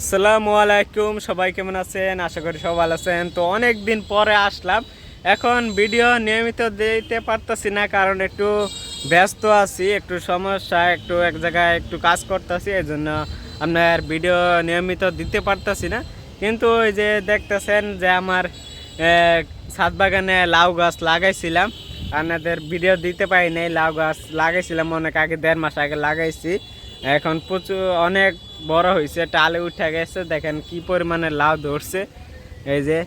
আসসালামু আলাইকুম, সবাই কেমন আছেন? আশা করি সব ভালো আছেন। তো অনেক দিন পরে আসলাম। এখন ভিডিও নিয়মিত দিতে পারতাছি না, কারণ একটু ব্যস্ত আছি, একটু সমস্যা, একটু এক জায়গায় একটু কাজ করতেছি এই জন্য আপনার ভিডিও নিয়মিত দিতে পারতাছি না। কিন্তু ওই যে দেখতেছেন যে আমার ছাদ বাগানে লাউ গাছ লাগাইছিলাম। আপনাদের ভিডিও দিতে পারি নাই, লাউ গাছ লাগাইছিলাম অনেক আগে, দেড় মাস আগে লাগাইছি। এখন প্রচুর, অনেক বড় হয়েছে টালে উঠে গেছে, দেখেন কি পরিমাণে লাউ ধরছে। এই যে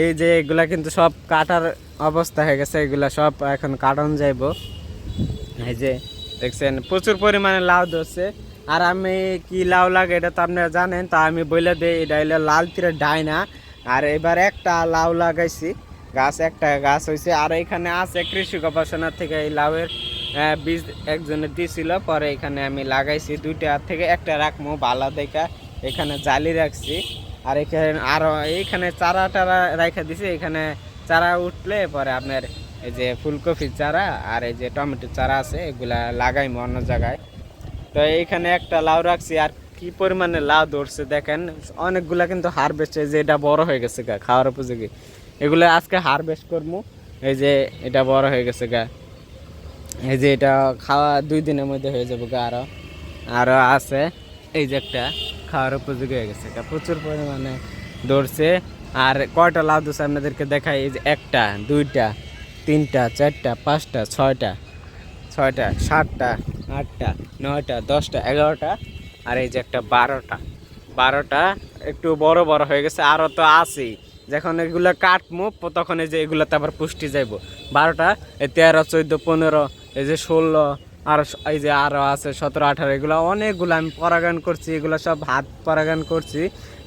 এই যে এগুলা কিন্তু সব কাটার অবস্থা হয়ে গেছে, এগুলা সব এখন কাটন যাইব। এই যে, দেখছেন, প্রচুর পরিমাণে লাউ ধরছে। আর আমি কি লাউ লাগে এটা তো আপনারা জানেন, তা আমি বলে দিই, এটা হলো লাল তীরের ডাইনা। আর এবার একটা লাউ লাগাইছি, গাছ, একটা গাছ হয়েছে আর এখানে আছে কৃষি গবেষণা থেকে এই লাউয়ের বীজ একজনে দিছিল, পরে এখানে আমি লাগাইছি, দুইটা থেকে একটা রাখব ভালো দেখা, এখানে জালি রাখছি, আর এখানে আরও এইখানে চারা টারা রাখা দিছি, এখানে চারা উঠলে পরে আপনার এই যে ফুলকপির চারা আর এই যে টমেটোর চারা আছে, এগুলা লাগাইমো অন্য জায়গায়। তো এইখানে একটা লাউ রাখছি, আর কি পরিমাণে লাউ ধরছে দেখেন, অনেকগুলা কিন্তু হারভেস্ট যে এটা বড় হয়ে গেছে গা, খাওয়ার উপযোগী। এগুলো আজকে হারভেস্ট করব এই যে এটা বড় হয়ে গেছে গা। এই যে এটা খাওয়া দুই দিনের মধ্যে হয়ে যাবে আরও। আরও আছে। এই যে একটা খাওয়ার উপযোগী হয়ে গেছে। প্রচুর পরিমাণে ধরছে। আর কয়টা লাউ ধরছে আপনাদেরকে দেখাই? এই যে একটা, দুইটা, তিনটা, চারটা, পাঁচটা, ছয়টা ছয়টা, সাতটা, আটটা, নয়টা, দশটা, এগারোটা, আর এই যে একটা বারোটা। বারোটা একটু বড় বড় হয়ে গেছে। আরও তো আছেই। যখন এগুলো কাটমু, তখন এই যে এগুলোতে আবার পুষ্টি যাইব। বারোটা, এই তেরো, চোদ্দ, পনেরো, এই যে ষোলো, আর এই যে আরও আছে সতেরো, আঠারো, এগুলো অনেকগুলো আমি পরাগান করছি, এগুলো সব হাত পরাগান করছি।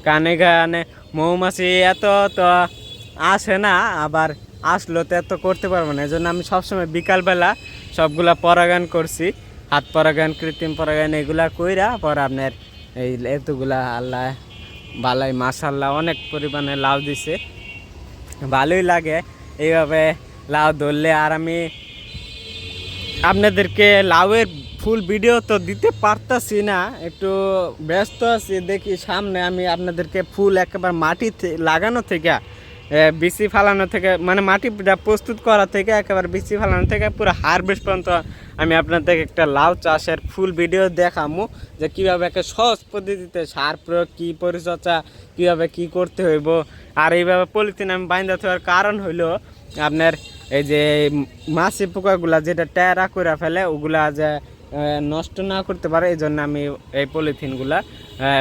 কানে গানে মৌমাছি এত তো আসে না, আবার আসলো তো এত করতে পারব না এই জন্য আমি সবসময় বিকালবেলা সবগুলা পরাগান করছি। হাত পরাগান কৃত্রিম পরাগান এগুলা কইরা পর আপনার এই এতগুলা আল্লাহ বালাই মাশাল্লাহ অনেক পরিমাণে লাভ দিছে। ভালোই লাগে, এইভাবে লাউ ধরলে আর আমি আপনাদেরকে লাউয়ের ফুল ভিডিও তো দিতে পারতাছি না, একটু ব্যস্ত আছি, দেখি সামনে আমি আপনাদেরকে ফুল একেবারে মাটি লাগানো থেকে বিচি ফালানো থেকে মানে মাটিটা প্রস্তুত করা থেকে, একেবারে বিচি ফালানো থেকে, পুরো হারভেস্ট পর্যন্ত আমি আপনাদেরকে একটা লাউ চাষের ফুল ভিডিও দেখামু, যে কীভাবে একটা সহজ পদ্ধতিতে সার প্রয়োগ, কী পরিচর্যা, কীভাবে কি করতে হইব, আর এইভাবে পলিথিন আমি বাইন্দা থাকার কারণ হইল আপনার এই যে মাছি পোকাগুলা যেটা টেরা করে ফেলে, ওগুলা যে নষ্ট না করতে পারে এই জন্য আমি এই পলিথিনগুলা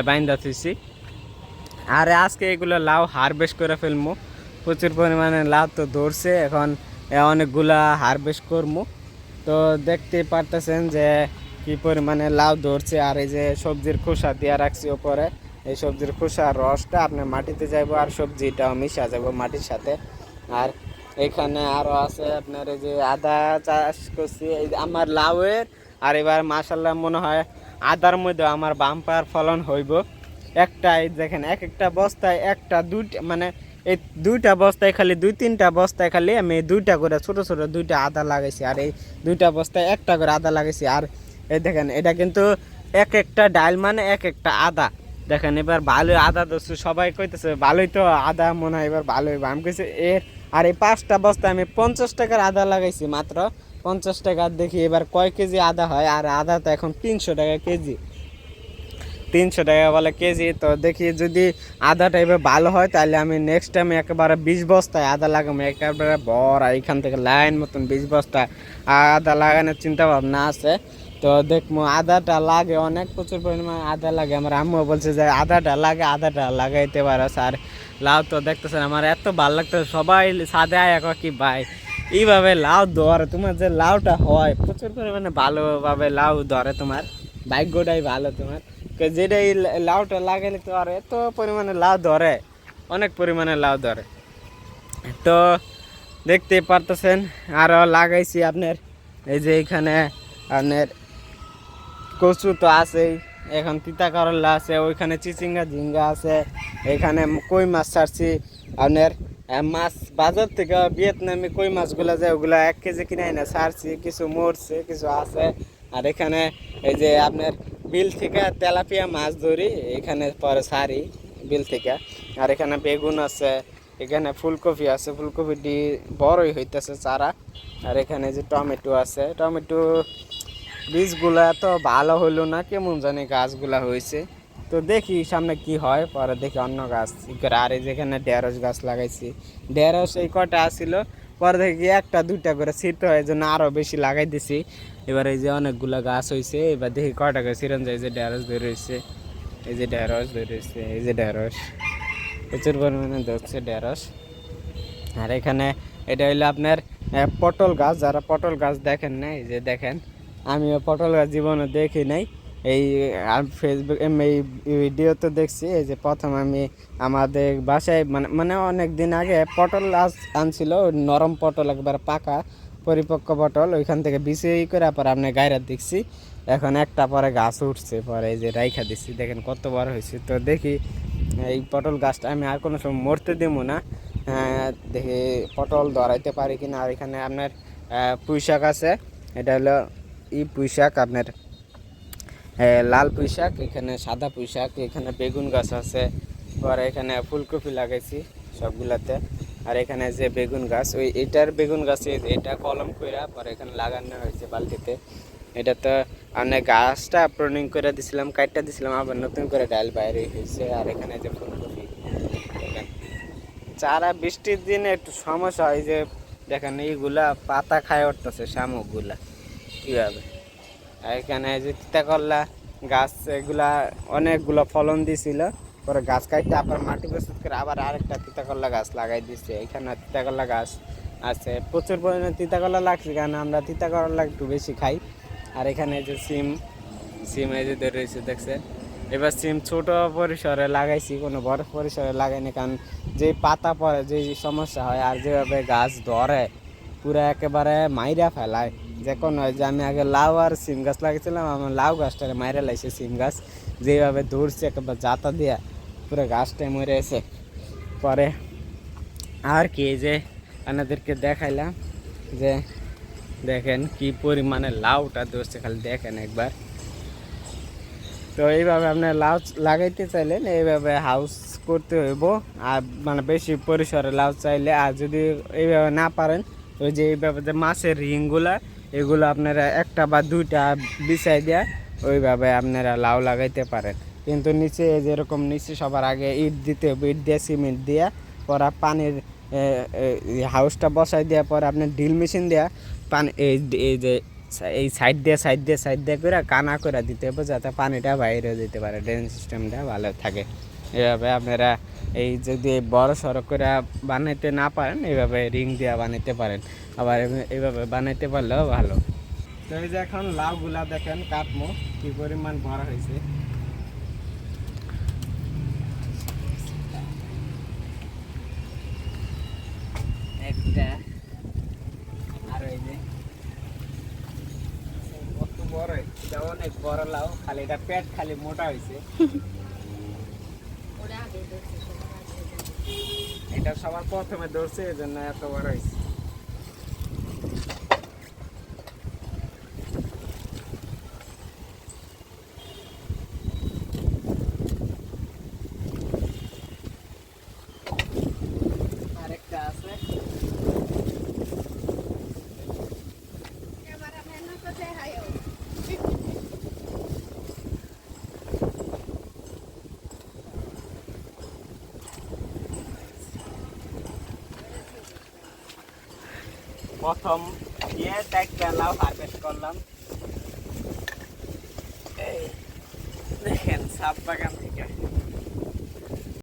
বাইন্দা থুইছি। আর আজকে এগুলো লাউ হারভেস্ট করে ফেলব প্রচুর পরিমাণে লাউ তো ধরছে, এখন অনেকগুলা হারভেস্ট করব তো দেখতে পারতেছেন যে, কি পরিমাণে লাউ ধরছে, আর এই যে সবজির খোসা দিয়া রাখছি ওপরে। এই সবজির খোসার রসটা আপনার মাটিতে যাইবো, আর সবজিটাও মিশা যাব মাটির সাথে। আর এখানে আরও আছে আপনার এই যে আদা চাষ করছি, এই যে আমার লাউয়ের। আর এবার মাসাল্লাহ মনে হয় আদার মধ্যে আমার বাম্পার ফলন হইব। একটা এই দেখেন, এক একটা বস্তায় একটা, দুইটা মানে এই দুইটা বস্তায় খালি, দুই তিনটা বস্তায় খালি আমি দুইটা করে, ছোট ছোট দুইটা আদা লাগাইছি। আর এই দুইটা বস্তায় একটা করে আদা লাগাইছি। আর এই দেখেন, এটা কিন্তু এক একটা ডাল মানে এক একটা আদা। দেখেন, এবার ভালোই আদা দোস্ত সবাই কইতেছে, ভালোই তো আদা, মনে হয় এবার ভালোই আমি কইছি এর আর এই পাঁচটা বস্তা আমি পঞ্চাশ টাকার আদা লাগাইছি মাত্র। পঞ্চাশ টাকার দেখি এবার কয় কেজি আদা হয়, আর আদা তো এখন তিনশো টাকা কেজি। তিনশো টাকা বলে কেজি, তো দেখি যদি আদাটা এবার ভালো হয়, তাহলে আমি নেক্সট টাইম একেবারে বিশ বস্তায় আদা লাগাবো। একেবারে বড় এখান থেকে লাইন মতন বিশ বস্তা আদা লাগানোর চিন্তা ভাবনা আছে। তো দেখব আদাটা লাগে, অনেক প্রচুর পরিমাণে আদা লাগে। আমার আম্মু বলছে যে, আদাটা লাগে, আদাটা লাগাইতে পারো, স্যার। লাউ তো দেখতেছেন, আমার এত ভালো লাগতেছে, সবাই সাদে আয় কি ভাই, এইভাবে লাউ ধরে? তোমার যে লাউটা হয়, প্রচুর পরিমাণে ভালোভাবে লাউ ধরে তোমার, ভাগ্যটাই ভালো তোমার। যেটা এই লাউটা লাগাইলে তো আর এত পরিমাণে লাউ ধরে, অনেক পরিমাণে লাউ ধরে। তো দেখতে পারতেছেন আরও লাগাইছি আপনার, এই যে এখানে আপনার কচু তো আছেই। এখন তিতা করলা আছে, ওইখানে চিচিঙ্গা, ঝিঙ্গা আছে, এখানে কই মাছ ছাড়ছি? আপনার মাছ বাজার থেকে ভিয়েতনামি কই মাছগুলো যে ওগুলো এক কেজি কিনে এনে ছাড়ছি, কিছু মরছে, কিছু আছে। আর এখানে এই যে আপনার বিল থেকে তেলাপিয়া মাছ ধরি, এখানে পরে সারি বিল থেকে। আর এখানে বেগুন আছে, এখানে ফুলকপি আছে ফুলকপিটি বড়ই হইতেছে চারা। আর এখানে যে টমেটো আছে, টমেটো বীজগুলা তো ভালো হইল না, কেমন জানি গাছগুলা হয়েছে। তো দেখি সামনে কি হয়, পরে দেখি অন্য গাছ করে। আর যেখানে ঢেঁড়স গাছ লাগাইছি। ঢেঁড়স এই কটা আসছিল পরে দেখি একটা দুইটা করে ছিট হয় জন্য আরও বেশি লাগাই দিছি। এবার এই যে অনেকগুলো গাছ হয়েছে এবার দেখি কটা করে ছিরন যায় যে ঢেঁড়স ধরে রয়েছে এই যে ঢেঁড়স ধরে রয়েছে এই যে ঢেঁড়স। প্রচুর পরিমাণে ধরছে ঢেঁড়স। আর এখানে এটা হইল আপনার পটল গাছ, যারা পটল গাছ দেখেন না, এই যে দেখেন আমিও পটল গাছ জীবনে দেখি নাই। এই ফেসবুক এই ভিডিওতে দেখছি এই যে প্রথম আমি আমাদের বাসায় মানে মানে অনেক দিন আগে পটল গাছ আনছিল নরম পটল একবার পাকা পরিপক্ক পটল ওইখান থেকে বিছে ই করে পরে আপনি গায়রা দেখছি এখন একটা পরে গাছ উঠছে পরে এই যে রাইখা দিচ্ছি দেখেন কত বড় হয়েছে। তো দেখি এই পটল গাছটা আমি আর কোনো সময় মরতে দেবো না। দেখি পটল ধরাইতে পারি কিনা। আর এখানে আপনার আহ, পুঁই শাক আছে এটা হলো ই পুঁই শাক আপনার লাল পুঁই শাক এখানে সাদা পুঁই শাক এখানে বেগুন গাছ আছে পরে এখানে ফুলকপি লাগাইছি সবগুলাতে, আর এখানে যে বেগুন গাছ, ওই এটার বেগুন গাছে এটা কলম কইরা পরে এখানে লাগানো হয়েছে বালতিতে। এটা তো আমি গাছটা প্রনিং করে দিছিলাম কাটটা দিছিলাম, আবার নতুন করে ডাল বাইরে হয়েছে আর এখানে যে ফুলকপি চারা বৃষ্টির দিনে একটু সমস্যা হয় যে, দেখেন এইগুলা পাতা খায় উঠতেছে শামুকগুলা। কীভাবে এখানে যে তিতাকল্লা গাছ, এগুলা অনেকগুলো ফলন দিছিল। পরে গাছ কাটতে আবার মাটি প্রস্তুত করে আবার আরেকটা তিতাকল্লা গাছ লাগাই দিচ্ছে এখানে তিতাকল্লা গাছ আছে। প্রচুর পরিমাণে তিতাকল্লা লাগছে কারণ আমরা তিতাকল্লা একটু বেশি খাই। আর এখানে যে সিম সিম এই যে রয়েছে, দেখছেন? এবার সিম ছোট পরিসরে লাগাইছি, কোনো বড় পরিসরে লাগাইনি কারণ যে পাতা পড়ে, যে সমস্যা হয়, আর যেভাবে গাছ ধরে, পুরো একেবারে মাইরা ফেলায়। যে কোনো যে আমি আগে লাউ আর সিম গাছ লাগিয়েছিলাম, আমার লাউ গাছটাকে মাইরা লাইছে সিম গাছ। যেভাবে ধরছে একেবারে জাতা দিয়া পুরো গাছটাই মরে এসে পরে আর কি যে আপনাদেরকে দেখাইলাম যে দেখেন কি পরিমাণে লাউটা ধরছে, খালি দেখেন একবার। তো এইভাবে আপনি লাউ লাগাইতে চাইলেন এইভাবে হাউস করতে হইব, আর মানে বেশি পরিসরে লাউ চাইলে, আর যদি এইভাবে না পারেন, ওই যে এইভাবে যে মাছের রিংগুলা এগুলো আপনারা একটা বা দুইটা বিছাই দেয়া ওইভাবে আপনারা লাউ লাগাইতে পারেন। কিন্তু নিচে যেরকম নিচে সবার আগে ইট দিতে হবে, ইট দিয়ে, সিমেন্ট দিয়া, পরে পানির হাউসটা বসাই দেওয়ার পরে আপনার ড্রিল মেশিন দেওয়া পানি এই যে এই সাইড দিয়ে সাইড দিয়ে সাইড দিয়ে করে কানা করে দিতে হবে যাতে পানিটা বাইরে যেতে পারে, ড্রেন সিস্টেমটা ভালো থাকে। এভাবে আপনারা এই যদি বড় সড়ক করে বানাইতে না পারেন এইভাবে রিং দিয়ে বানাইতে পারেন। আবার এইভাবে বানাইতে পারলেও ভালো। তো এই যে এখন লাউ লাউগুলা দেখেন কাটমো কি পরিমাণ বড় হয়েছে। একটা আর ওই যে কত বড় এটা অনেক বড় লাউ খালি এটা পেট খালি মোটা হয়েছে। এটা সবার প্রথমে ধরছে এই জন্য এত বড় হয়েছে। প্রথম একটা লাউ হারভেস্ট করলাম। এই দেখেন সাপ বাগান থেকে